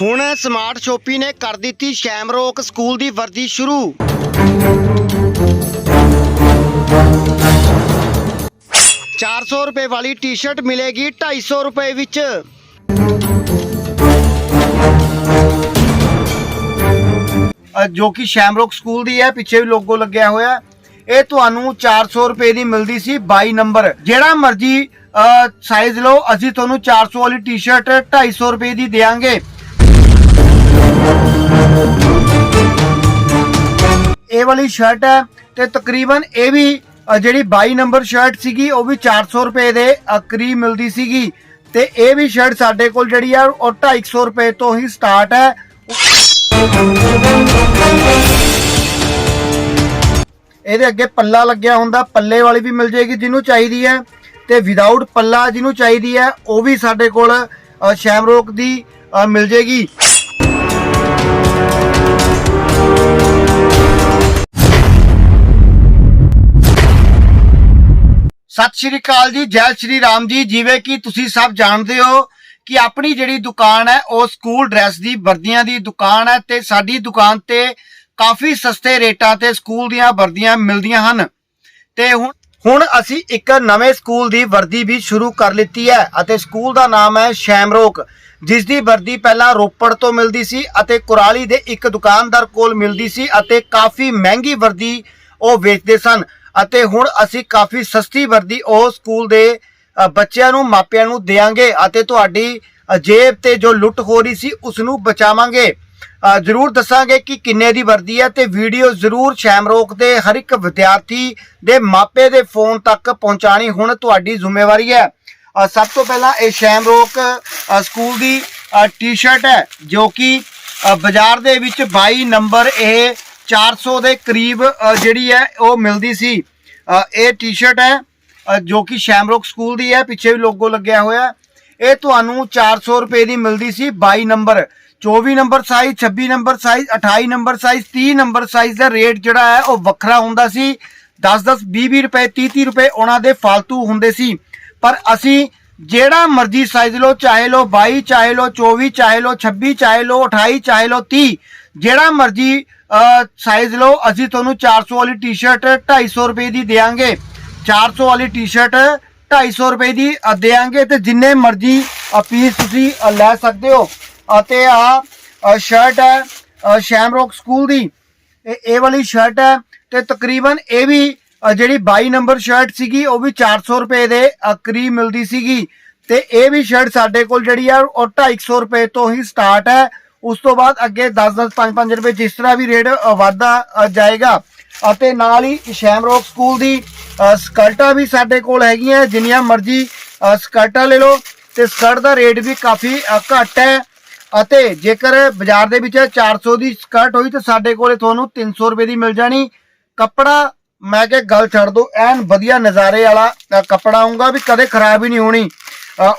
ਹੁਣ smart shoppe ਨੇ ਕਰ ਦਿੱਤੀ ਸ਼ੈਮਰੋਕ ਸਕੂਲ ਦੀ ਵਰਦੀ ਸ਼ੁਰੂ। ਚਾਰ ਸੌ ਰੁਪਏ ਵਾਲੀ ਟੀ-ਸ਼ਰਟ ਮਿਲੇਗੀ 250 ਰੁਪਏ ਵਿੱਚ। ਜੋ ਕਿ ਸ਼ੈਮਰੋਕ ਸਕੂਲ ਦੀ ਹੈ, ਪਿੱਛੇ ਵੀ ਲੋਗੋ ਲੱਗਿਆ ਹੋਇਆ। ਇਹ ਤੁਹਾਨੂੰ 400 ਰੁਪਏ ਦੀ ਮਿਲਦੀ ਸੀ 22 ਨੰਬਰ। ਜਿਹੜਾ ਮਰਜ਼ੀ ਸਾਈਜ਼ ਲਓ, ਅਸੀਂ ਤੁਹਾਨੂੰ 400 ਵਾਲੀ ਟੀ-ਸ਼ਰਟ 250 ਰੁਪਏ ਦੀ ਦੇਾਂਗੇ ਇਹ ਵਾਲੀ ਸ਼ਰਟ ਹੈ ਤੇ ਤਕਰੀਬਨ ਇਹ ਵੀ ਜਿਹੜੀ 22 ਨੰਬਰ ਸ਼ਰਟ ਸੀਗੀ, ਉਹ ਵੀ 400 ਰੁਪਏ ਦੇ ਕਰੀਬ ਮਿਲਦੀ ਸੀਗੀ। ਤੇ ਇਹ ਵੀ ਸ਼ਰਟ ਸਾਡੇ ਕੋਲ ਜਿਹੜੀ ਆ, ਉਹ 250 ਰੁਪਏ ਤੋਂ ਹੀ ਸਟਾਰਟ ਹੈ। ਇਹਦੇ ਅੱਗੇ ਪੱਲਾ ਲੱਗਿਆ ਹੁੰਦਾ, ਪੱਲੇ ਵਾਲੀ ਵੀ ਮਿਲ ਜੇਗੀ ਜਿਹਨੂੰ ਚਾਹੀਦੀ ਹੈ। ਤੇ ਵਿਦਆਊਟ ਪੱਲਾ ਜਿਹਨੂੰ ਚਾਹੀਦੀ ਹੈ, ਉਹ ਵੀ ਸਾਡੇ ਕੋਲ ਸ਼ੈਮਰੋਕ ਦੀ ਮਿਲ ਜੇਗੀ ਸਤਿ ਸ਼੍ਰੀ ਅਕਾਲ ਜੀ, ਜੈ ਸ਼੍ਰੀ ਰਾਮ ਜੀ। ਜਿਵੇਂ ਕਿ ਤੁਸੀਂ ਸਭ ਜਾਣਦੇ ਹੋ ਕਿ ਆਪਣੀ ਜਿਹੜੀ ਦੁਕਾਨ ਹੈ, ਉਹ ਸਕੂਲ ਡਰੈਸ ਦੀ, ਵਰਦੀਆਂ ਦੀ ਦੁਕਾਨ ਹੈ ਤੇ ਸਾਡੀ ਦੁਕਾਨ ਤੇ ਕਾਫੀ ਸਸਤੇ ਰੇਟਾਂ ਤੇ ਸਕੂਲ ਦੀਆਂ ਵਰਦੀਆਂ ਮਿਲਦੀਆਂ ਹਨ। ਤੇ ਹੁਣ ਹੁਣ ਅਸੀਂ ਇੱਕ ਨਵੇਂ ਸਕੂਲ ਦੀ ਵਰਦੀ ਵੀ ਸ਼ੁਰੂ ਕਰ ਲਿੱਤੀ ਹੈ ਅਤੇ ਸਕੂਲ ਦਾ ਨਾਮ ਹੈ ਸ਼ੈਮਰੋਕ, ਜਿਸ ਦੀ ਵਰਦੀ ਪਹਿਲਾਂ ਰੋਪੜ ਤੋਂ ਮਿਲਦੀ ਸੀ ਅਤੇ ਕੁਰਾਲੀ ਦੇ ਇੱਕ ਦੁਕਾਨਦਾਰ ਕੋਲ ਮਿਲਦੀ ਸੀ ਅਤੇ ਕਾਫੀ ਮਹਿੰਗੀ ਵਰਦੀ ਉਹ ਵੇਚਦੇ ਸਨ। ਅਤੇ ਹੁਣ ਅਸੀਂ ਕਾਫੀ ਸਸਤੀ ਵਰਦੀ ਉਹ ਸਕੂਲ ਦੇ ਬੱਚਿਆਂ ਨੂੰ, ਮਾਪਿਆਂ ਨੂੰ ਦੇਵਾਂਗੇ ਅਤੇ ਤੁਹਾਡੀ ਜੇਬ ਤੇ ਜੋ ਲੁੱਟ ਹੋ ਰਹੀ ਸੀ ਉਸ ਨੂੰ ਬਚਾਵਾਂਗੇ ਜ਼ਰੂਰ ਦੱਸਾਂਗੇ ਕਿ ਕਿੰਨੇ ਦੀ ਵਰਦੀ ਹੈ ਤੇ ਵੀਡੀਓ ਜ਼ਰੂਰ ਸ਼ੈਮਰੋਕ ਦੇ ਹਰ ਇੱਕ ਵਿਦਿਆਰਥੀ ਦੇ ਮਾਪੇ ਦੇ ਫੋਨ ਤੱਕ ਪਹੁੰਚਾਣੀ ਹੁਣ ਤੁਹਾਡੀ ਜ਼ਿੰਮੇਵਾਰੀ ਹੈ। ਸਭ ਤੋਂ ਪਹਿਲਾਂ ਇਹ ਸ਼ੈਮਰੋਕ ਸਕੂਲ ਦੀ ਟੀ-ਸ਼ਰਟ ਹੈ ਜੋ ਕਿ ਬਾਜ਼ਾਰ ਦੇ ਵਿੱਚ 22 ਨੰਬਰ ਇਹ 400 ਦੇ ਕਰੀਬ ਜਿਹੜੀ ਹੈ, ਉਹ ਮਿਲਦੀ ਸੀ। ਇਹ ਟੀ-ਸ਼ਰਟ ਹੈ ਜੋ ਕਿ ਸ਼ੈਮਰੋਕ ਸਕੂਲ ਦੀ ਹੈ, ਪਿੱਛੇ ਵੀ ਲੋਗੋ ਲੱਗਿਆ ਹੋਇਆ। ਇਹ ਤੁਹਾਨੂੰ 400 ਰੁਪਏ ਦੀ ਮਿਲਦੀ ਸੀ 22 number 24 number size 26 number size 28 number size 30 number size ਦਾ ਰੇਟ ਜਿਹੜਾ ਹੈ, ਉਹ ਵੱਖਰਾ ਹੁੰਦਾ ਸੀ। 10-10 20-20 ਰੁਪਏ 30-30 ਰੁਪਏ ਉਹਨਾਂ ਦੇ ਫालतू ਹੁੰਦੇ ਸੀ। ਪਰ ਅਸੀਂ ਜਿਹੜਾ ਮਰਜ਼ੀ ਸਾਈਜ਼ ਲਓ, ਚਾਹੇ ਲਓ 22 ਚਾਹੇ ਲਓ 24 ਚਾਹੇ ਲਓ 26 ਚਾਹੇ ਲਓ 28 ਚਾਹੇ ਲਓ 30 ਜਿਹੜਾ ਮਰਜ਼ੀ ਸਾਈਜ਼ ਲਓ ਅਸੀਂ ਤੁਹਾਨੂੰ 400 ਵਾਲੀ ਟੀ-ਸ਼ਰਟ 250 ਰੁਪਏ ਦੀ ਦੇਾਂਗੇ 400 ਵਾਲੀ ਟੀ-ਸ਼ਰਟ 250 ਰੁਪਏ ਦੀ ਅ, ਦੇਾਂਗੇ ਤੇ ਜਿੰਨੇ ਮਰਜ਼ੀ ਪੀਸ ਤੁਸੀਂ ਲੈ ਸਕਦੇ ਹੋ। ਅਤੇ ਆ ਸ਼ਰਟ ਹੈ ਸ਼ੈਮਰੋਕ ਸਕੂਲ ਦੀ। ਇਹ ਵਾਲੀ ਸ਼ਰਟ ਹੈ ਤੇ ਤਕਰੀਬਨ ਇਹ ਵੀ ਜਿਹੜੀ 22 ਨੰਬਰ ਸ਼ਰਟ ਸੀਗੀ ਉਹ ਵੀ 400 ਰੁਪਏ ਦੇ ਕਰੀਬ ਮਿਲਦੀ ਸੀਗੀ। ਤੇ ਇਹ ਵੀ ਸ਼ਰਟ ਸਾਡੇ ਕੋਲ ਜਿਹੜੀ ਆ ਉਹ 250 ਰੁਪਏ ਤੋਂ ਹੀ ਸਟਾਰਟ ਹੈ। ਉਸ ਤੋਂ ਬਾਅਦ ਅੱਗੇ 10-10 5-5 ਰੁਪਏ ਜਿਸ ਤਰ੍ਹਾਂ ਵੀ ਰੇਟ ਅ, ਵੱਧਦਾ ਜਾਏਗਾ। ਅਤੇ ਨਾਲ ਹੀ ਸ਼ੈਮਰੋਕ ਸਕੂਲ ਦੀ ਸਕਰਟਾਂ ਵੀ ਸਾਡੇ ਕੋਲ ਹੈਗੀਆਂ ਜਿੰਨੀਆਂ ਮਰਜ਼ੀ ਸਕਰਟਾਂ ਲੈ ਲਓ। ਤੇ ਸਕਰਟ ਦਾ ਰੇਟ ਵੀ ਕਾਫੀ ਘੱਟ ਹੈ। ਅਤੇ ਜੇਕਰ ਬਾਜ਼ਾਰ ਦੇ ਵਿੱਚ 400 ਦੀ ਸਕਰਟ ਹੋਈ ਤਾਂ ਸਾਡੇ ਕੋਲੇ ਤੁਹਾਨੂੰ 300 ਰੁਪਏ ਦੀ ਮਿਲ ਜਾਣੀ। ਕੱਪੜਾ ਮੈਂ ਕਿ ਗੱਲ ਛੱਡ ਦੋ ਐਨ ਵਧੀਆ ਨਜ਼ਾਰੇ ਵਾਲਾ ਕੱਪੜਾ ਆਉਂਗਾ ਵੀ ਕਦੇ ਖਰਾਬ ਹੀ ਨਹੀਂ ਹੋਣੀ।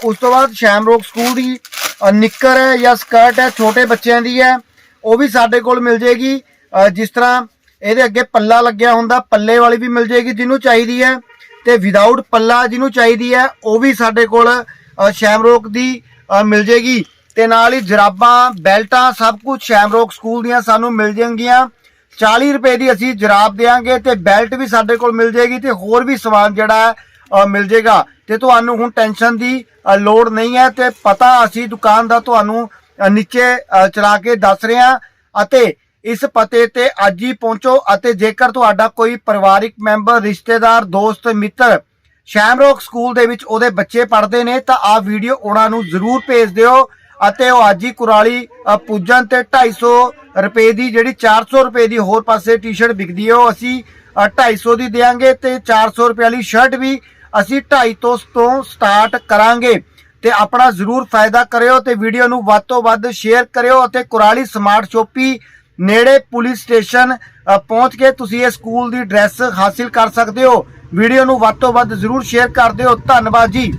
ਉਸ ਤੋਂ ਬਾਅਦ ਸ਼ੈਮਰੋਕ ਸਕੂਲ ਦੀ ਨਿੱਕਰ ਹੈ ਜਾਂ ਸਕਰਟ ਹੈ, ਛੋਟੇ ਬੱਚਿਆਂ ਦੀ ਹੈ, ਉਹ ਵੀ ਸਾਡੇ ਕੋਲ ਮਿਲ ਜੇਗੀ। ਜਿਸ ਤਰ੍ਹਾਂ ਇਹਦੇ ਅੱਗੇ ਪੱਲਾ ਲੱਗਿਆ ਹੁੰਦਾ, ਪੱਲੇ ਵਾਲੀ ਵੀ ਮਿਲ ਜੇਗੀ ਜਿਹਨੂੰ ਚਾਹੀਦੀ ਹੈ। ਤੇ ਵਿਦਆਊਟ ਪੱਲਾ ਜਿਹਨੂੰ ਚਾਹੀਦੀ ਹੈ, ਉਹ ਵੀ ਸਾਡੇ ਕੋਲ ਸ਼ੈਮਰੋਕ ਦੀ ਮਿਲ ਜੇਗੀ। ਤੇ ਨਾਲ ਹੀ ਜਰਾਬਾਂ, ਬੈਲਟਾਂ, ਸਭ ਕੁਝ ਸ਼ੈਮਰੋਕ ਸਕੂਲ ਦੀਆਂ ਸਾਨੂੰ ਮਿਲ ਜਾਣਗੀਆਂ। 40 ਰੁਪਏ ਦੀ ਅਸੀਂ ਜਰਾਬ ਦੇਾਂਗੇ ਤੇ ਬੈਲਟ ਵੀ ਸਾਡੇ ਕੋਲ ਮਿਲ ਜੇਗੀ ਤੇ ਹੋਰ ਵੀ ਸਮਾਨ ਜਿਹੜਾ ਹੈ ਮਿਲ ਜੇਗਾ। ਤੇ ਤੁਹਾਨੂੰ ਹੁਣ ਟੈਨਸ਼ਨ ਦੀ ਲੋੜ ਨਹੀਂ ਹੈ ਤੇ ਪਤਾ ਅਸੀਂ ਦੁਕਾਨ ਦਾ ਤੁਹਾਨੂੰ ਨੀਚੇ ਚਲਾ ਕੇ ਦੱਸ ਰਹੇ ਹਾਂ ਅਤੇ ਇਸ ਪਤੇ ਤੇ ਅੱਜ ਹੀ ਪਹੁੰਚੋ ਅਤੇ ਜੇਕਰ ਤੁਹਾਡਾ ਕੋਈ ਪਰਿਵਾਰਿਕ ਮੈਂਬਰ ਰਿਸ਼ਤੇਦਾਰ ਦੋਸਤ ਮਿੱਤਰ ਸ਼ੈਮਰੋਕ ਸਕੂਲ ਦੇ ਵਿੱਚ ਉਹਦੇ ਬੱਚੇ ਪੜ੍ਹਦੇ ਨੇ ਤਾਂ ਆਹ ਵੀਡੀਓ ਉਹਨਾਂ ਨੂੰ ਜ਼ਰੂਰ ਭੇਜ ਦਿਓ ਅਤੇ ਉਹ ਅੱਜ ਹੀ ਕੁਰਾਲੀ ਅ, ਪੁੱਜਣ ਤੇ 250 ਰੁਪਏ ਦੀ ਜਿਹੜੀ 400 ਰੁਪਏ ਦੀ ਹੋਰ ਪਾਸੇ ਟੀ-ਸ਼ਰਟ ਵਿਕਦੀ ਹੈ ਉਹ ਅਸੀਂ ਅ, 250 ਦੀ ਦੇਾਂਗੇ ਤੇ 400 ਰੁਪਏ ਵਾਲੀ ਸ਼ਰਟ ਵੀ ਅਸੀਂ 250 ਤੋਂ ਸਟਾਰਟ ਕਰਾਂਗੇ। ਤੇ ਆਪਣਾ ਜ਼ਰੂਰ ਫਾਇਦਾ ਕਰਿਓ ਤੇ ਵੀਡੀਓ ਨੂੰ ਵੱਧ ਤੋਂ ਵੱਧ ਸ਼ੇਅਰ ਕਰਿਓ ਅਤੇ ਕੁਰਾਲੀ ਸਮਾਰਟ ਸ਼ੋਪੀ ਨੇੜੇ ਪੁਲਿਸ ਸਟੇਸ਼ਨ ਪਹੁੰਚ ਕੇ ਤੁਸੀਂ ਇਹ ਸਕੂਲ ਦੀ ਡਰੈਸ ਹਾਸਿਲ ਕਰ ਸਕਦੇ ਹੋ। ਵੀਡੀਓ ਨੂੰ ਵੱਧ ਤੋਂ ਵੱਧ ਜ਼ਰੂਰ ਸ਼ੇਅਰ ਕਰ ਦਿਓ। ਧੰਨਵਾਦ ਜੀ।